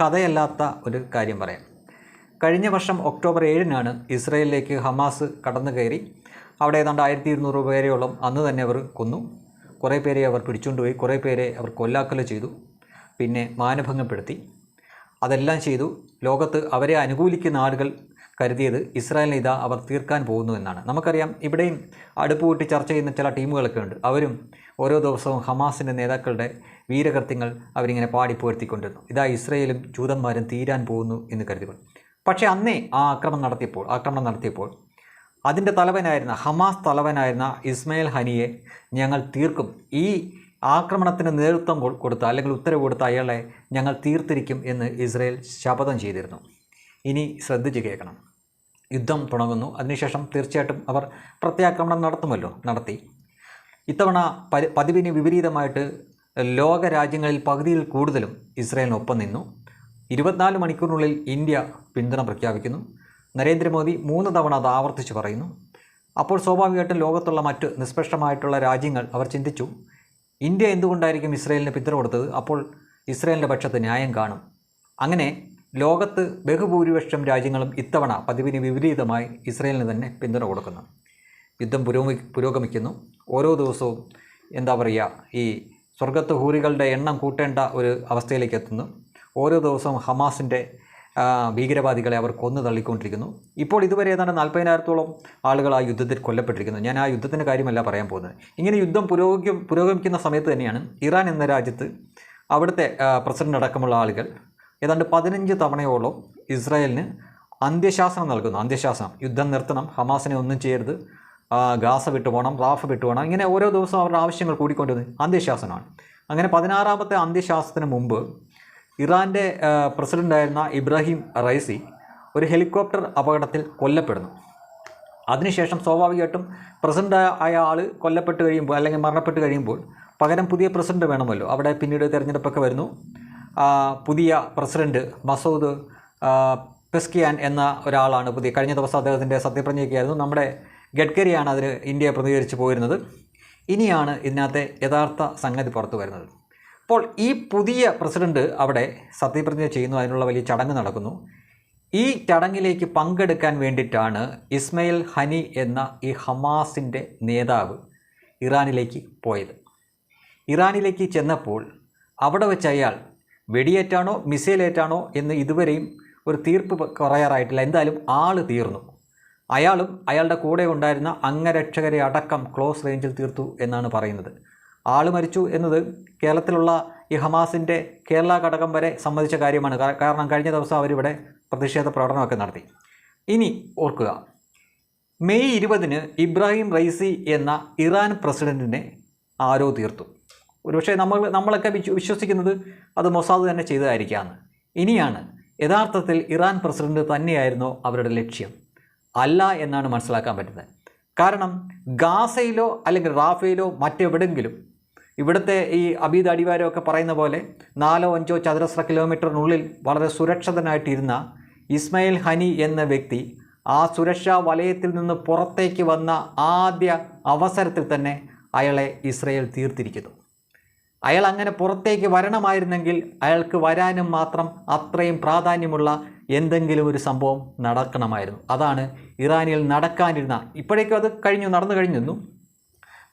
കഥയല്ലാത്ത ഒരു കാര്യം പറയാം. കഴിഞ്ഞ വർഷം ഒക്ടോബർ ഏഴിനാണ് ഇസ്രയേലിലേക്ക് ഹമാസ് കടന്നു കയറി. അവിടെ ഏതാണ്ട് ആയിരത്തി ഇരുന്നൂറ് പേരെയോളം അന്ന് തന്നെ അവർ കൊന്നു. കുറേ പേരെ അവർ പിടിച്ചുകൊണ്ടുപോയി കുറേ പേരെ അവർ കൊല്ലാക്കൽ ചെയ്തു. പിന്നെ മാനഭംഗപ്പെടുത്തി. അതെല്ലാം ചെയ്തു. ലോകത്ത് അവരെ അനുകൂലിക്കുന്ന ആളുകൾ കരുതിയത് ഇസ്രായേലിന് ഇതാ അവർ തീർക്കാൻ പോകുന്നു എന്നാണ്. നമുക്കറിയാം ഇവിടെയും അടുപ്പ് കൂട്ടി ചർച്ച ചെയ്യുന്ന ചില ടീമുകളൊക്കെ ഉണ്ട്. അവരും ഓരോ ദിവസവും ഹമാസിന്റെ നേതാക്കളുടെ വീരകൃത്യങ്ങൾ അവരിങ്ങനെ പാടിപ്പുയർത്തിക്കൊണ്ടിരുന്നു. ഇതാ ഇസ്രയേലും ജൂതന്മാരും തീരാൻ പോകുന്നു എന്ന് കരുതിക്കൊണ്ട്. പക്ഷേ അന്നേ ആ ആക്രമണം നടത്തിയപ്പോൾ ആക്രമണം നടത്തിയപ്പോൾ അതിന്റെ തലവനായിരുന്ന ഹമാസ് തലവനായിരുന്ന ഇസ്മയിൽ ഹനിയെ ഞങ്ങൾ തീർക്കും. ഈ ആക്രമണത്തിന് നേതൃത്വം കൊടുത്ത അല്ലെങ്കിൽ ഉത്തരവ് കൊടുത്ത അയാളെ ഞങ്ങൾ തീർത്തിരിക്കും എന്ന് ഇസ്രയേൽ ശപഥം ചെയ്തിരുന്നു. ഇനി ശ്രദ്ധിച്ച് കേൾക്കണം. യുദ്ധം തുടങ്ങുന്നു. അതിനുശേഷം തീർച്ചയായിട്ടും അവർ പ്രത്യാക്രമണം നടത്തുമല്ലോ നടത്തി. ഇത്തവണ പതിവിന് വിപരീതമായിട്ട് ലോക രാജ്യങ്ങളിൽ പകുതിയിൽ കൂടുതലും ഇസ്രായേലിനൊപ്പം നിന്നു. ഇരുപത്തിനാല് മണിക്കൂറിനുള്ളിൽ ഇന്ത്യ പിന്തുണ പ്രഖ്യാപിക്കുന്നു. നരേന്ദ്രമോദി മൂന്ന് തവണ അത് ആവർത്തിച്ച് പറയുന്നു. അപ്പോൾ സ്വാഭാവികമായിട്ടും ലോകത്തുള്ള മറ്റ് നിഷ്പക്ഷമായിട്ടുള്ള രാജ്യങ്ങൾ അവർ ചിന്തിച്ചു ഇന്ത്യ എന്തുകൊണ്ടായിരിക്കും ഇസ്രായേലിന് പിന്തുണ കൊടുത്തത്? അപ്പോൾ ഇസ്രായേലിന്റെ പക്ഷത്ത് ന്യായം കാണും. അങ്ങനെ ലോകത്ത് ബഹുഭൂരിപക്ഷം രാജ്യങ്ങളും ഇത്തവണ പതിവിന് വിപരീതമായി ഇസ്രായേലിന് തന്നെ പിന്തുണ കൊടുക്കുന്നു. യുദ്ധം പുരോഗമി പുരോഗമിക്കുന്നു. ഓരോ ദിവസവും എന്താ പറയുക ഈ സ്വർഗത്ത് ഹൂറികളുടെ എണ്ണം കൂട്ടേണ്ട ഒരു അവസ്ഥയിലേക്ക് എത്തുന്നു. ഓരോ ദിവസവും ഹമാസിന്റെ ഭീകരവാദികളെ അവർ കൊന്നു തള്ളിക്കൊണ്ടിരിക്കുന്നു. ഇപ്പോൾ ഇതുവരെ ഏതാണ്ട് നാൽപ്പതിനായിരത്തോളം ആളുകൾ ആ യുദ്ധത്തിൽ കൊല്ലപ്പെട്ടിരിക്കുന്നു. ഞാൻ ആ യുദ്ധത്തിന്റെ കാര്യമല്ല പറയാൻ പോകുന്നത്. ഇങ്ങനെ യുദ്ധം പുരോഗമിക്കും പുരോഗമിക്കുന്ന സമയത്ത് തന്നെയാണ് ഇറാൻ എന്ന രാജ്യത്ത് അവിടുത്തെ പ്രസിഡന്റ് അടക്കമുള്ള ആളുകൾ ഏതാണ്ട് പതിനഞ്ച് തവണയോളം ഇസ്രായേലിന് അന്ത്യശാസനം നൽകുന്നു. അന്ത്യശാസനം യുദ്ധം നിർത്തണം ഹമാസിനെ ഒന്നും ചെയ്യരുത് ആ, പോകണം വിട്ടുപോകണം റാഫ് വിട്ടുപോകണം ഇങ്ങനെ ഓരോ ദിവസവും അവരുടെ ആവശ്യങ്ങൾ കൂടിക്കൊണ്ടിരുന്നത് അന്ത്യശാസനമാണ്. അങ്ങനെ പതിനാറാമത്തെ അന്ത്യശാസനത്തിന് മുമ്പ് ഇറാന്റെ പ്രസിഡന്റായിരുന്ന ഇബ്രാഹിം റൈസി ഒരു ഹെലികോപ്റ്റർ അപകടത്തിൽ കൊല്ലപ്പെടുന്നു. അതിനുശേഷം സ്വാഭാവികമായിട്ടും പ്രസിഡന്റ് ആയ ആൾ കൊല്ലപ്പെട്ട് കഴിയുമ്പോൾ അല്ലെങ്കിൽ മരണപ്പെട്ട് കഴിയുമ്പോൾ പകരം പുതിയ പ്രസിഡന്റ് വേണമല്ലോ. അവിടെ പിന്നീട് തിരഞ്ഞെടുപ്പൊക്കെ വരുന്നു. പുതിയ പ്രസിഡന്റ് മസൂദ് പെസ്കിയാൻ എന്ന ഒരാളാണ് പുതിയ കഴിഞ്ഞ ദിവസം അദ്ദേഹത്തിന്റെ സത്യപ്രതിജ്ഞയ്ക്കായിരുന്നു നമ്മുടെ ഗഡ്കരിയാണ് അതിന് ഇന്ത്യ പ്രതികരിച്ച് പോയിരുന്നത്. ഇനിയാണ് ഇതിനകത്തെ യഥാർത്ഥ സംഗതി പുറത്തു വരുന്നത്. അപ്പോൾ ഈ പുതിയ പ്രസിഡന്റ് അവിടെ സത്യപ്രതിജ്ഞ ചെയ്യുന്നു അതിനുള്ള വലിയ ചടങ്ങ് നടക്കുന്നു. ഈ ചടങ്ങിലേക്ക് പങ്കെടുക്കാൻ വേണ്ടിയിട്ടാണ് ഇസ്മയിൽ ഹനി എന്ന ഈ ഹമാസിന്റെ നേതാവ് ഇറാനിലേക്ക് പോയത്. ഇറാനിലേക്ക് ചെന്നപ്പോൾ അവിടെ വെച്ച് അയാൾ വെടിയേറ്റാണോ മിസൈലേറ്റാണോ എന്ന് ഇതുവരെയും ഒരു തീർപ്പ് കുറയാറായിട്ടില്ല എന്തായാലും ആൾ തീർന്നു. അയാളും അയാളുടെ കൂടെ ഉണ്ടായിരുന്ന അംഗരക്ഷകരെ അടക്കം ക്ലോസ് റേഞ്ചിൽ തീർത്തു എന്നാണ് പറയുന്നത്. ആൾ മരിച്ചു എന്നത് കേരളത്തിലുള്ള ഈ ഹമാസിന്റെ കേരള ഘടകം വരെ സംബന്ധിച്ച കാര്യമാണ്. കാരണം കഴിഞ്ഞ ദിവസം അവരിവിടെ പ്രതിഷേധ പ്രകടനമൊക്കെ നടത്തി. ഇനി ഓർക്കുക. മെയ് ഇരുപതിന് ഇബ്രാഹിം റൈസി എന്ന ഇറാൻ പ്രസിഡന്റിനെ ആരോ തീർത്തു. ഒരുപക്ഷെ നമ്മൾ നമ്മളൊക്കെ വിശ്വ- വിശ്വസിക്കുന്നത് അത് മൊസാദ് തന്നെ ചെയ്തതായിരിക്കാമെന്ന് ഇനിയാണ് യഥാർത്ഥത്തിൽ ഇറാൻ പ്രസിഡന്റ് തന്നെയായിരുന്നു അവരുടെ ലക്ഷ്യം. അല്ല എന്നാണ് മനസ്സിലാക്കാൻ പറ്റുന്നത്. കാരണം ഗാസയിലോ അല്ലെങ്കിൽ റാഫയിലോ മറ്റെവിടെങ്കിലും ഇവിടുത്തെ ഈ അബീദ് അടിവാരോ ഒക്കെ പറയുന്ന പോലെ നാലോ അഞ്ചോ ചതുരശ്ര കിലോമീറ്ററിനുള്ളിൽ വളരെ സുരക്ഷിതനായിട്ടിരുന്ന ഇസ്മയിൽ ഹനി എന്ന വ്യക്തി ആ സുരക്ഷാ വലയത്തിൽ നിന്ന് പുറത്തേക്ക് വന്ന ആദ്യ അവസരത്തിൽ തന്നെ അയാളെ ഇസ്രയേൽ തീർത്തിരിക്കുന്നു. അയാൾ അങ്ങനെ പുറത്തേക്ക് വരണമായിരുന്നെങ്കിൽ അയാൾക്ക് വരാനും മാത്രം അത്രയും പ്രാധാന്യമുള്ള എന്തെങ്കിലും ഒരു സംഭവം നടക്കണമായിരുന്നു. അതാണ് ഇറാനിൽ നടക്കാനിരുന്ന ഇപ്പോഴേക്കും അത് കഴിഞ്ഞു നടന്നു കഴിഞ്ഞിരുന്നു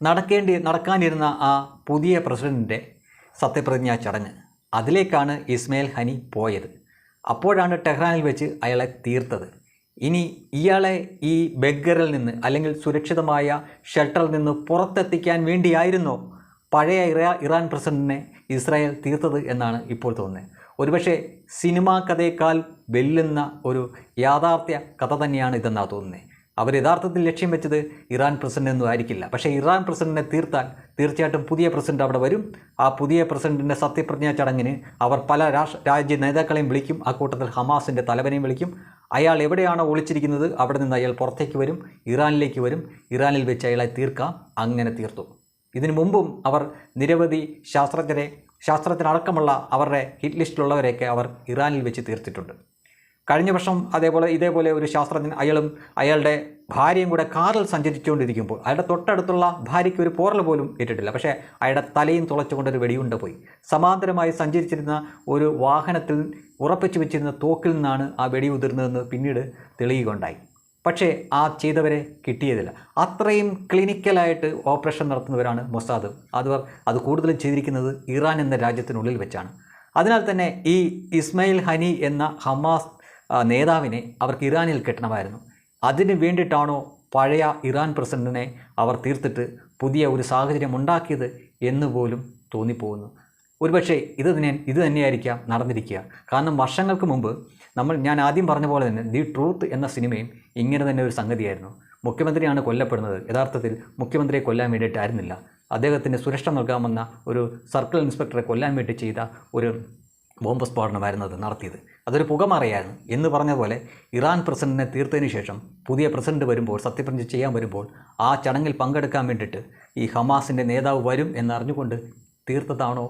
നടക്കേണ്ടി നടക്കാനിരുന്ന ആ പുതിയ പ്രസിഡന്റിന്റെ സത്യപ്രതിജ്ഞാ ചടങ്ങ്. അതിലേക്കാണ് ഇസ്മയിൽ ഹനി പോയത്. അപ്പോഴാണ് ടെഹ്റാനിൽ വെച്ച് അയാളെ തീർത്തത്. ഇനി ഇയാളെ ഈ ബെഗറിൽ നിന്ന് അല്ലെങ്കിൽ സുരക്ഷിതമായ ഷെൽട്ടറിൽ നിന്ന് പുറത്തെത്തിക്കാൻ വേണ്ടിയായിരുന്നോ പഴയ ഇറാ ഇറാൻ പ്രസിഡന്റിനെ ഇസ്രായേൽ തീർത്തത് എന്നാണ് ഇപ്പോൾ തോന്നുന്നത്. ഒരുപക്ഷെ സിനിമാ കഥയേക്കാൾ വെല്ലുന്ന ഒരു യാഥാർത്ഥ്യ കഥ തന്നെയാണ് ഇതെന്നാണ് തോന്നുന്നത് അവർ യഥാർത്ഥത്തിൽ ലക്ഷ്യം വെച്ചത് ഇറാൻ പ്രസിഡന്റ് ഒന്നും ആയിരിക്കില്ല. പക്ഷേ ഇറാൻ പ്രസിഡന്റിനെ തീർത്താൽ തീർച്ചയായിട്ടും പുതിയ പ്രസിഡന്റ് അവിടെ വരും. ആ പുതിയ പ്രസിഡന്റിന്റെ സത്യപ്രതിജ്ഞാ ചടങ്ങിന് അവർ പല രാഷ്ട്ര രാജ്യ നേതാക്കളെയും വിളിക്കും. ആ കൂട്ടത്തിൽ ഹമാസിന്റെ തലവനെയും വിളിക്കും. അയാൾ എവിടെയാണോ ഒളിച്ചിരിക്കുന്നത് അവിടെ നിന്ന് അയാൾ പുറത്തേക്ക് വരും. ഇറാനിലേക്ക് വരും. ഇറാനിൽ വെച്ച് അയാളെ തീർക്കാം. അങ്ങനെ തീർത്തു. ഇതിനു മുമ്പും അവർ നിരവധി ശാസ്ത്രജ്ഞരെ ശാസ്ത്രജ്ഞരടക്കമുള്ള അവരുടെ ഹിറ്റ് ലിസ്റ്റിലുള്ളവരെയൊക്കെ അവർ ഇറാനിൽ വെച്ച് തീർത്തിട്ടുണ്ട്. കഴിഞ്ഞ വർഷം അതേപോലെ ഇതേപോലെ ഒരു ശാസ്ത്രജ്ഞൻ അയാളും അയാളുടെ ഭാര്യയും കൂടെ കാറിൽ സഞ്ചരിച്ചുകൊണ്ടിരിക്കുമ്പോൾ അയാളുടെ തൊട്ടടുത്തുള്ള ഭാര്യയ്ക്ക് ഒരു പോറൽ പോലും ഏറ്റിട്ടില്ല പക്ഷേ അയാളുടെ തലയും തുളച്ചുകൊണ്ടൊരു വെടിയുണ്ട പോയി. സമാന്തരമായി സഞ്ചരിച്ചിരുന്ന ഒരു വാഹനത്തിൽ ഉറപ്പിച്ചു വെച്ചിരുന്ന തോക്കിൽ നിന്നാണ് ആ വെടി ഉതിർന്നതെന്ന് പിന്നീട് തെളിയുകയുണ്ടായി. പക്ഷേ ആ ചെയ്തവരെ കിട്ടിയതില്ല. അത്രയും ക്ലിനിക്കലായിട്ട് ഓപ്പറേഷൻ നടത്തുന്നവരാണ് മൊസാദ്. അത് അത് കൂടുതലും ചെയ്തിരിക്കുന്നത് ഇറാൻ എന്ന രാജ്യത്തിനുള്ളിൽ വെച്ചാണ്. അതിനാൽ തന്നെ ഈ ഇസ്മയിൽ ഹനി എന്ന ഹമാസ് നേതാവിനെ അവർക്ക് ഇറാനിൽ കെട്ടണമായിരുന്നു. അതിന് വേണ്ടിയിട്ടാണോ പഴയ ഇറാൻ പ്രസിഡന്റിനെ അവർ തീർത്തിട്ട് പുതിയ ഒരു സാഹചര്യം ഉണ്ടാക്കിയത് എന്ന് പോലും തോന്നിപ്പോകുന്നു. ഒരുപക്ഷെ ഇത് തന്നെ ഇത് തന്നെയായിരിക്കാം നടന്നിരിക്കുക. കാരണം വർഷങ്ങൾക്ക് മുമ്പ് നമ്മൾ ഞാൻ ആദ്യം പറഞ്ഞ പോലെ തന്നെ ദി ട്രൂത്ത് എന്ന സിനിമയും ഇങ്ങനെ തന്നെ ഒരു സംഗതിയായിരുന്നു. മുഖ്യമന്ത്രിയാണ് കൊല്ലപ്പെടുന്നത്. യഥാർത്ഥത്തിൽ മുഖ്യമന്ത്രിയെ കൊല്ലാൻ വേണ്ടിയിട്ടായിരുന്നില്ല അദ്ദേഹത്തിന് സുരക്ഷ നൽകാമെന്ന ഒരു സർക്കിൾ ഇൻസ്പെക്ടറെ കൊല്ലാൻ വേണ്ടി ചെയ്ത ഒരു ബോംബ് സ്ഫോടനമായിരുന്നു അത് നടത്തിയത്. അതൊരു പുകമറയായിരുന്നു. എന്ന് പറഞ്ഞ പോലെ ഇറാൻ പ്രസിഡന്റിനെ തീർത്തതിന് ശേഷം പുതിയ പ്രസിഡന്റ് വരുമ്പോൾ സത്യപ്രതിജ്ഞ ചെയ്യാൻ വരുമ്പോൾ ആ ചടങ്ങിൽ പങ്കെടുക്കാൻ വേണ്ടിയിട്ട് ഈ ഹമാസിന്റെ നേതാവ് വരും എന്നറിഞ്ഞുകൊണ്ട് തീർത്തതാണോ